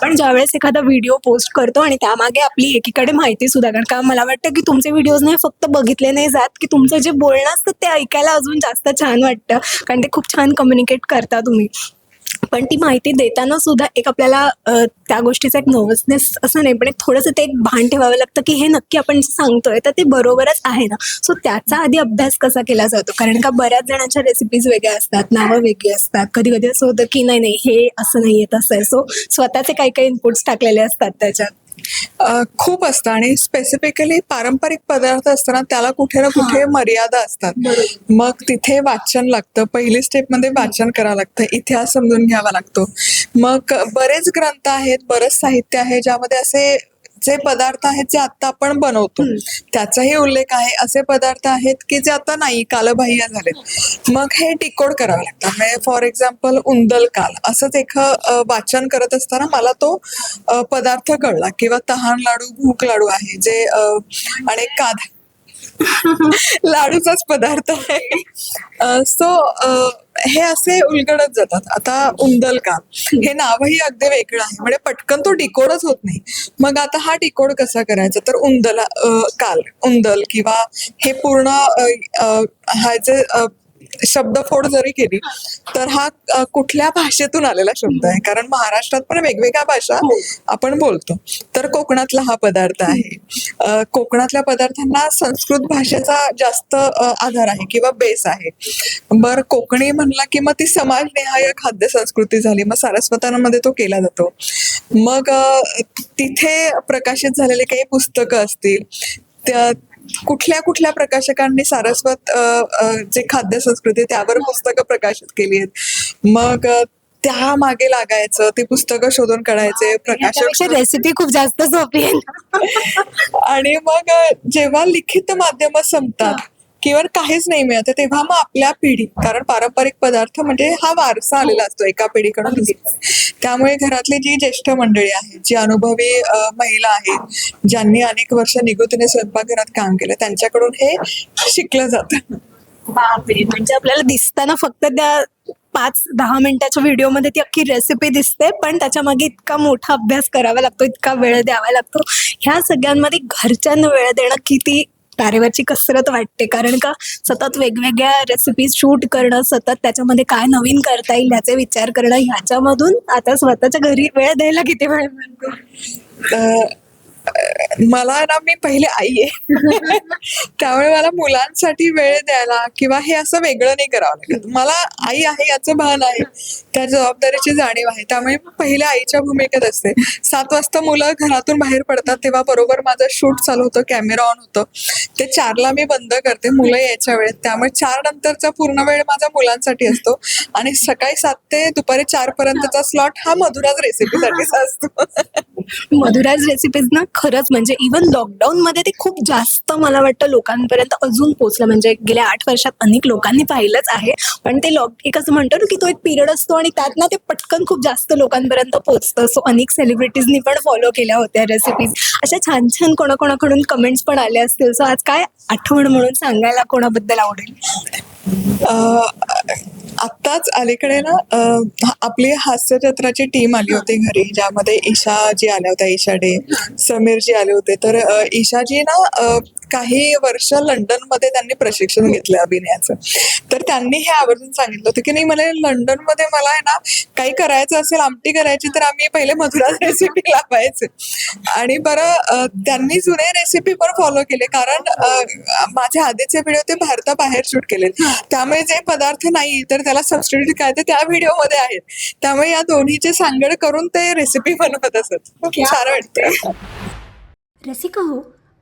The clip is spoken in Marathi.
आपण ज्यावेळेस एखादा व्हिडिओ पोस्ट करतो आणि त्यामागे आपली एकीकडे माहिती सुद्धा कारण का मला वाटतं की तुमचे व्हिडिओज नाही फक्त बघितले नाही जात की तुमचं जे बोलणं असतं ते ऐकायला अजून जास्त छान वाटतं. कारण ते खूप छान कम्युनिकेट करता तुम्ही. पण ती माहिती देताना सुद्धा एक आपल्याला त्या गोष्टीचा एक नर्वसनेस असं नाही पण एक थोडंसं ते एक भान ठेवावं लागतं की हे नक्की आपण सांगतोय तर ते बरोबरच आहे ना. सो त्याचा आधी अभ्यास कसा केला जातो? कारण का बऱ्याच जणांच्या रेसिपीज वेगळ्या असतात नावं वेगळी असतात. कधी कधी असं होतं की नाही नाही हे असं नाही येत असं आहे. सो स्वतःचे काही काही इनपुट्स टाकलेले असतात त्याच्यात. खूप असतं आणि स्पेसिफिकली पारंपरिक पदार्थ असताना त्याला कुठे ना कुठे मर्यादा असतात. मग तिथे वाचन लागतं. पहिली स्टेपमध्ये वाचन करावं लागतं. इतिहास समजून घ्यावा लागतो. मग बरेच ग्रंथ आहेत बरेच साहित्य आहे ज्यामध्ये असे जे पदार्थ आहेत जे आता आपण बनवतो त्याचाही उल्लेख आहे. असे पदार्थ आहेत की जे आता नाही कालबाह्य झालेत. मग हे डिकोड करावं लागतं. म्हणजे फॉर एक्झाम्पल उंदल काल असंच एक वाचन करत असताना मला तो पदार्थ कळला किंवा तहान लाडू भूक लाडू आहे जे आणि काद. लाडूचाच पदार्थ आहे. सो हे असे उलगडत जातात. आता उंदल काल हे नावही अगदी वेगळं आहे. म्हणजे पटकन तो डिकोडच होत नाही. मग आता हा डिकोड कसा करायचा? तर उंदला काल. उंदल किंवा हे पूर्ण हा जे शब्दफोड जरी केली तर हा कुठल्या भाषेतून आलेला शब्द आहे? कारण महाराष्ट्रात पण वेगवेगळ्या भाषा आपण बोलतो. तर कोकणातला हा पदार्थ आहे. कोकणातल्या पदार्थांना संस्कृत भाषेचा जास्त आधार आहे किंवा बेस आहे. बर कोकणी म्हणला की मग ती समाजनिहाय खाद्य संस्कृती झाली. मग सारस्वतांमध्ये तो केला जातो. मग तिथे प्रकाशित झालेले काही पुस्तकं असतील त्या कुठल्या कुठल्या प्रकाशकांनी सारस्वत जे खाद्य संस्कृती त्यावर पुस्तकं प्रकाशित केली आहेत मग त्या मागे लागायचं ते पुस्तकं शोधून काढायचे प्रकाशक रेसिपी खूप जास्त सोपी. आणि मग जेव्हा लिखित माध्यम संपतात किंवा काहीच नाही मिळत तेव्हा मग आपल्या पिढी कारण पारंपरिक पदार्थ म्हणजे हा वारसा आलेला असतो एका पिढीकडून. त्यामुळे घरातली जी ज्येष्ठ मंडळी आहेत जी अनुभवी महिला आहेत ज्यांनी अनेक वर्ष निगुतीने स्वयंपाकघरात काम केलं त्यांच्याकडून हे शिकलं जातं. बापरे! म्हणजे आपल्याला दिसताना फक्त त्या पाच दहा मिनिटाच्या व्हिडिओमध्ये ती अख्खी रेसिपी दिसते पण त्याच्यामागे इतका मोठा अभ्यास करावा लागतो इतका वेळ द्यावा लागतो. ह्या सगळ्यांमध्ये घरच्यांना वेळ देणं किती तारेवरची कसरत वाटते. कारण का सतत वेगवेगळ्या रेसिपीज शूट करणं सतत त्याच्यामध्ये काय नवीन करता येईल याचे विचार करणं ह्याच्यामधून आता स्वतःच्या घरी वेळ द्यायला किती वेळ मिळतो? मला ना मी पहिले आई आहे. त्यामुळे मला मुलांसाठी वेळ द्यायला किंवा हे असं वेगळं नाही करावं लागत. मला आई आहे याचं भान आहे. त्या जबाबदारीची जाणीव आहे. त्यामुळे पहिल्या पहिले आईच्या भूमिकेत असते. सात वाजता मुलं घरातून बाहेर पडतात तेव्हा बरोबर माझं शूट चालू होतं कॅमेरा ऑन होतं. ते चारला मी बंद करते मुलं यायच्या वेळेत. त्यामुळे चार नंतरचा पूर्ण वेळ माझा मुलांसाठी असतो. आणि सकाळी सात ते दुपारी चार पर्यंतचा स्लॉट हा मधुराज रेसिपीसाठीचा असतो. मधुराज रेसिपीज ना खरंच म्हणजे इवन लॉकडाऊन मध्ये ते खूप जास्त मला वाटतं लोकांपर्यंत अजून पोहोचलं. म्हणजे गेल्या आठ वर्षात अनेक लोकांनी पाहिलंच आहे. पण ते लॉक एक असं म्हणतो ना की तो एक पिरियड असतो आणि त्यात ना ते पटकन खूप जास्त लोकांपर्यंत पोहोचतं. सो अनेक सेलिब्रिटीजनी पण फॉलो केल्या होत्या रेसिपीज अशा छान छान कोणाकोणाकडून कमेंट्स पण आले असतील. सो आज काय आठवण म्हणून सांगायला कोणाबद्दल आवडेल? आत्ताच अलीकडे ना आपली हास्यजत्राची टीम आली होती घरी ज्यामध्ये ईशा जी आल्या होत्या ईशा डे समीर जी आले होते. तर ईशाजी ना काही वर्ष लंडनमध्ये त्यांनी प्रशिक्षण घेतलं अभिनयाचं. तर त्यांनी हे आवर्जून सांगितलं होतं की नाही मला लंडनमध्ये मला आहे ना काही करायचं असेल आमटी करायची तर आम्ही पहिले मधुरा रेसिपी लावायचे. आणि बरं त्यांनी जुने रेसिपी पण फॉलो केले. कारण माझे आधीचे व्हिडिओ ते भारताबाहेर शूट केले त्यामुळे जे पदार्थ नाही तर त्याला सबस्टिट्यूट काय ते त्या व्हिडिओमध्ये आहेत. त्यामुळे या दोन्हीचे सांगड करून ते रेसिपी बनवत असत. छान वाटतं रसिका हो